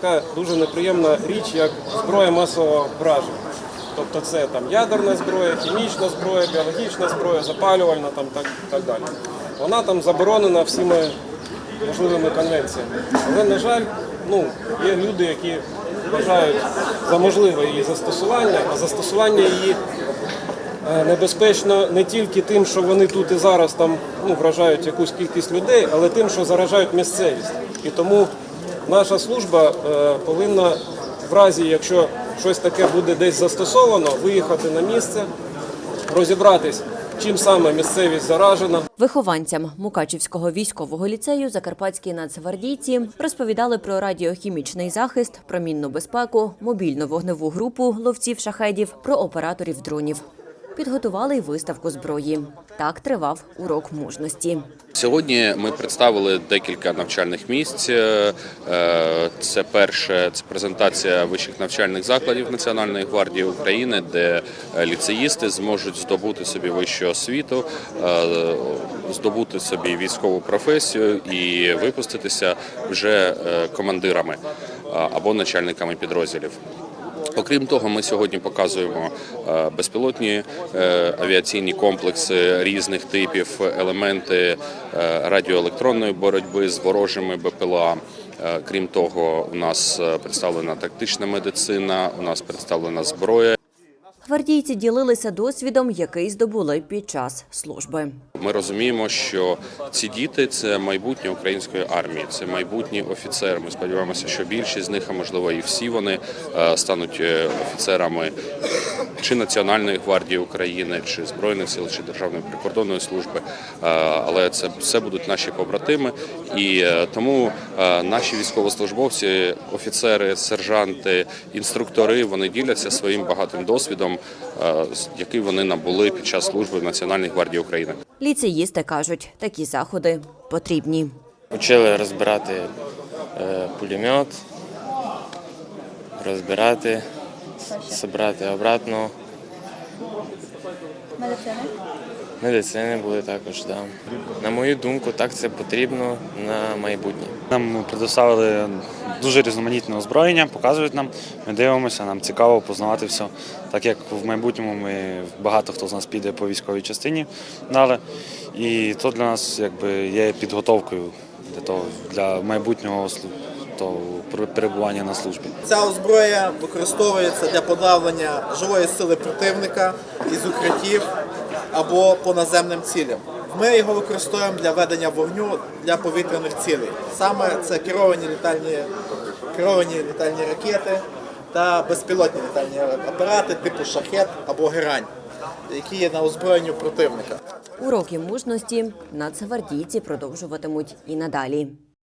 Така дуже неприємна річ, як зброя масового враження. Тобто це там ядерна зброя, хімічна зброя, біологічна зброя, запалювальна там так, так далі. Вона там заборонена всіми можливими конвенціями. Але, на жаль, ну, є люди, які вважають за можливе її застосування, а застосування її е, небезпечно не тільки тим, що вони тут і зараз там ну, вражають якусь кількість людей, але тим, що заражають місцевість. І тому наша служба е, повинна в разі, якщо щось таке буде десь застосовано, виїхати на місце, розібратись, чим саме місцевість заражена. Вихованцям Мукачівського військового ліцею закарпатські нацгвардійці розповідали про радіохімічний захист, про мінну безпеку, мобільну вогневу групу ловців шахедів, про операторів дронів. Підготували й виставку зброї. Так тривав урок мужності. Сьогодні ми представили декілька навчальних місць. Е, Це перше це презентація вищих навчальних закладів Національної гвардії України, де е, ліцеїсти зможуть здобути собі вищу освіту, е, здобути собі військову професію і випуститися вже е, командирами е, або начальниками підрозділів. Окрім того, ми сьогодні показуємо е, безпілотні е, авіаційні комплекси різних типів, елементи е, радіоелектронної боротьби з ворожими БПЛА. Крім того, у нас представлена тактична медицина, у нас представлена зброя. Гвардійці ділилися досвідом, який здобули під час служби. Ми розуміємо, що ці діти це майбутнє української армії, це майбутні офіцери. Ми сподіваємося, що більшість з них, а можливо, і всі вони е, стануть е, офіцерами чи Національної гвардії України, чи Збройних сил, чи Державної прикордонної служби. Е, Але це все будуть наші побратими, і е, тому е, наші військовослужбовці, офіцери, сержанти, інструктори вони діляться своїм багатим досвідом, який вони набули під час служби в Національній гвардії України. Ліцеїсти кажуть, такі заходи потрібні. Учили розбирати пулемет, розбирати, збирати обратно. Медицини? Медицини були також, да. На мою думку, так це потрібно на майбутнє. Нам предоставили дуже різноманітне озброєння, показують нам. Ми дивимося, нам цікаво познавати все. Так як в майбутньому ми багато хто з нас піде по військовій частині далі. І то для нас якби є підготовкою для того для майбутнього слу- того перебування на службі. Ця озброя використовується для подавлення живої сили противника із укриттів або по наземним цілям. Ми його використовуємо для ведення вогню для повітряних цілей. Саме це керовані літальні, керовані літальні ракети та безпілотні літальні апарати типу шахет або герань, які є на озброєнні противника. Уроки мужності нацгвардійці продовжуватимуть і надалі.